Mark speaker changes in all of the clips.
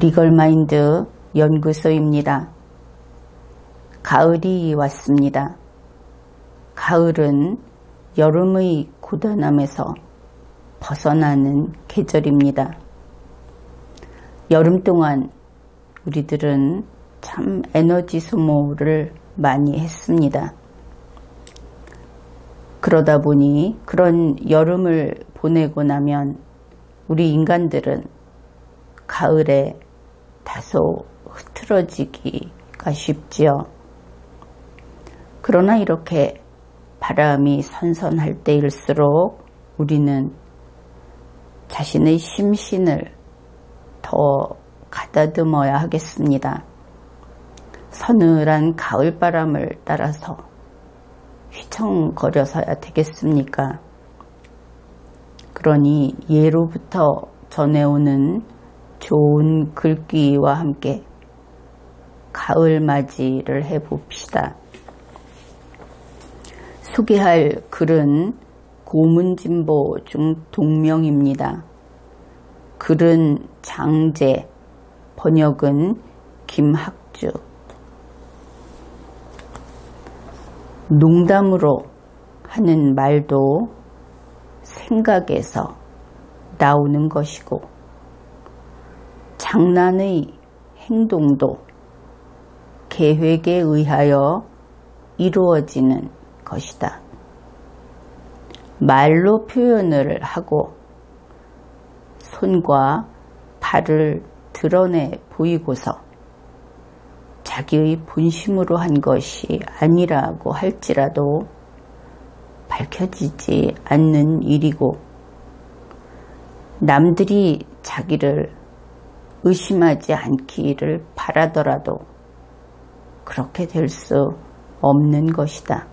Speaker 1: 리걸마인드 연구소입니다. 가을이 왔습니다. 가을은 여름의 고단함에서 벗어나는 계절입니다. 여름 동안 우리들은 참 에너지 소모를 많이 했습니다. 그러다 보니 그런 여름을 보내고 나면 우리 인간들은 가을에 다소 흐트러지기가 쉽지요. 그러나 이렇게 바람이 선선할 때일수록 우리는 자신의 심신을 더 가다듬어야 하겠습니다. 서늘한 가을바람을 따라서 휘청거려서야 되겠습니까? 그러니 예로부터 전해오는 좋은 글귀와 함께 가을 맞이를 해봅시다. 소개할 글은 고문진보 중 동명입니다. 글은 장제, 번역은 김학주. 농담으로 하는 말도 생각에서 나오는 것이고 장난의 행동도 계획에 의하여 이루어지는 것이다. 말로 표현을 하고 손과 발을 드러내 보이고서 자기의 본심으로 한 것이 아니라고 할지라도 밝혀지지 않는 일이고 남들이 자기를 의심하지 않기를 바라더라도 그렇게 될 수 없는 것이다.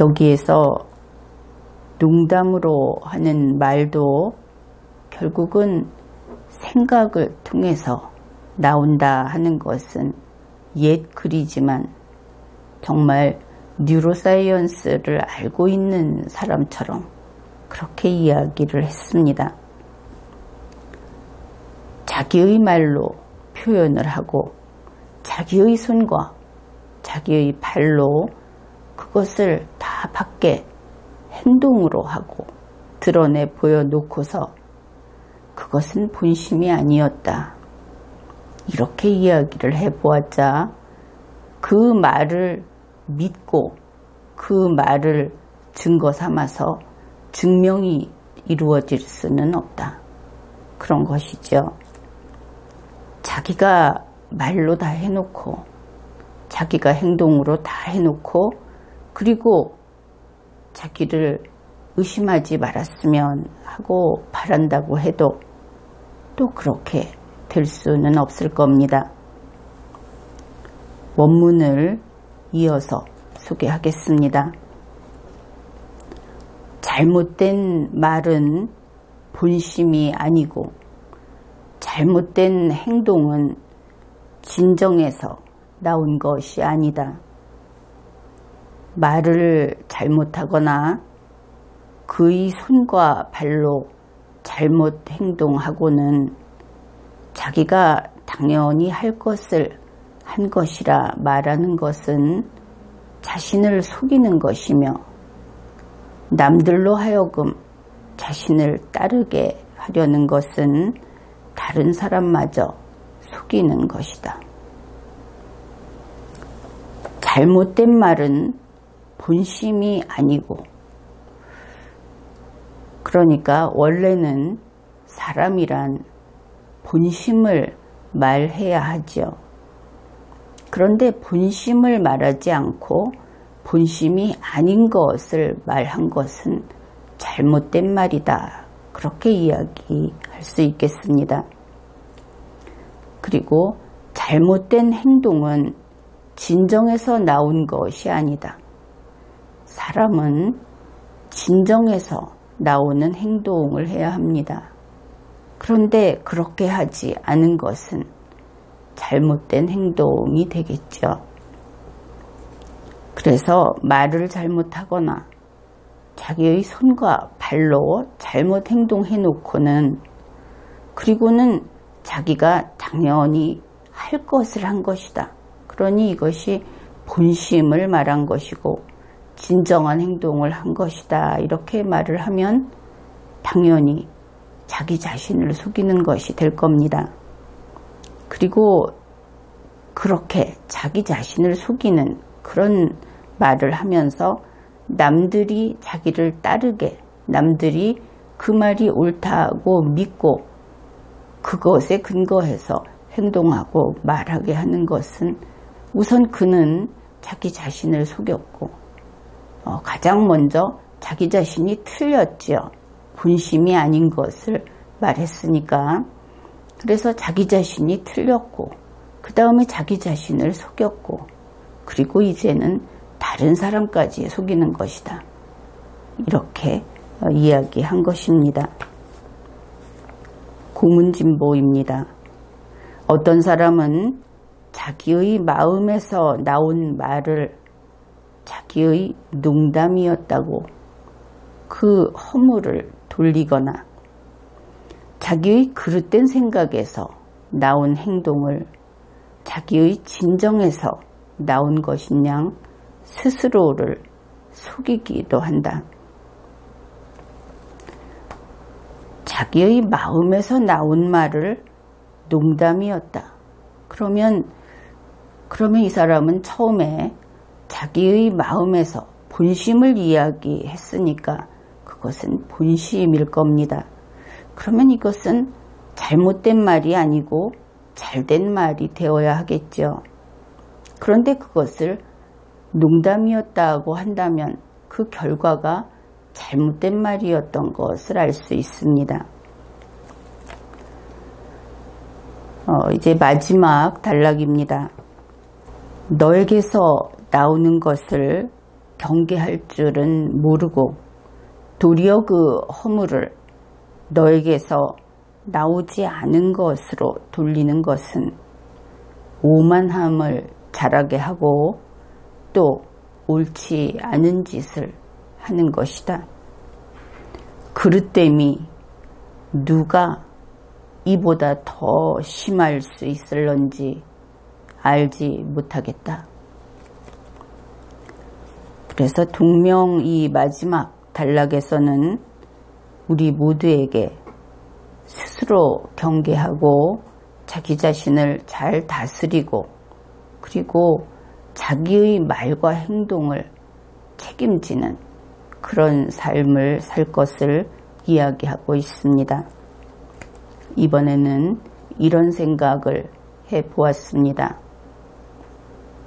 Speaker 1: 여기에서 농담으로 하는 말도 결국은 생각을 통해서 나온다 하는 것은 옛 글이지만 정말 뉴로사이언스를 알고 있는 사람처럼 그렇게 이야기를 했습니다. 자기의 말로 표현을 하고 자기의 손과 자기의 발로 그것을 다 밖에 행동으로 하고 드러내 보여놓고서 그것은 본심이 아니었다. 이렇게 이야기를 해보았자 그 말을 믿고 그 말을 증거 삼아서 증명이 이루어질 수는 없다. 그런 것이죠. 자기가 말로 다 해놓고 자기가 행동으로 다 해놓고 그리고 자기를 의심하지 말았으면 하고 바란다고 해도 또 그렇게 될 수는 없을 겁니다. 원문을 이어서 소개하겠습니다. 잘못된 말은 본심이 아니고 잘못된 행동은 진정에서 나온 것이 아니다. 말을 잘못하거나 그의 손과 발로 잘못 행동하고는 자기가 당연히 할 것을 한 것이라 말하는 것은 자신을 속이는 것이며 남들로 하여금 자신을 따르게 하려는 것은 다른 사람마저 속이는 것이다. 잘못된 말은 본심이 아니고 그러니까 원래는 사람이란 본심을 말해야 하죠. 그런데 본심을 말하지 않고 본심이 아닌 것을 말한 것은 잘못된 말이다. 그렇게 이야기할 수 있겠습니다. 그리고 잘못된 행동은 진정에서 나온 것이 아니다. 사람은 진정에서 나오는 행동을 해야 합니다. 그런데 그렇게 하지 않은 것은 잘못된 행동이 되겠죠. 그래서 말을 잘못하거나 자기의 손과 발로 잘못 행동해 놓고는 그리고는 자기가 당연히 할 것을 한 것이다. 그러니 이것이 본심을 말한 것이고 진정한 행동을 한 것이다. 이렇게 말을 하면 당연히 자기 자신을 속이는 것이 될 겁니다. 그리고 그렇게 자기 자신을 속이는 그런 말을 하면서 남들이 자기를 따르게 남들이 그 말이 옳다고 믿고 그것에 근거해서 행동하고 말하게 하는 것은 우선 그는 자기 자신을 속였고 어, 가장 먼저 자기 자신이 틀렸지요. 본심이 아닌 것을 말했으니까 그래서 자기 자신이 틀렸고 그 다음에 자기 자신을 속였고 그리고 이제는 다른 사람까지 속이는 것이다. 이렇게 어, 이야기한 것입니다. 고문진보입니다. 어떤 사람은 자기의 마음에서 나온 말을 자기의 농담이었다고 그 허물을 돌리거나 자기의 그릇된 생각에서 나온 행동을 자기의 진정에서 나온 것인 양 스스로를 속이기도 한다. 자기의 마음에서 나온 말을 농담이었다. 그러면 그러면 이 사람은 처음에 자기의 마음에서 본심을 이야기했으니까 그것은 본심일 겁니다. 그러면 이것은 잘못된 말이 아니고 잘된 말이 되어야 하겠죠. 그런데 그것을 농담이었다고 한다면 그 결과가 잘못된 말이었던 것을 알 수 있습니다. 어, 이제 마지막 단락입니다. 너에게서 나오는 것을 경계할 줄은 모르고 도리어 그 허물을 너에게서 나오지 않은 것으로 돌리는 것은 오만함을 자라게 하고 또 옳지 않은 짓을 하는 것이다. 그릇됨이 누가 이보다 더 심할 수 있을런지 알지 못하겠다. 그래서 동명 이 마지막 단락에서는 우리 모두에게 스스로 경계하고 자기 자신을 잘 다스리고 그리고 자기의 말과 행동을 책임지는 그런 삶을 살 것을 이야기하고 있습니다. 이번에는 이런 생각을 해 보았습니다.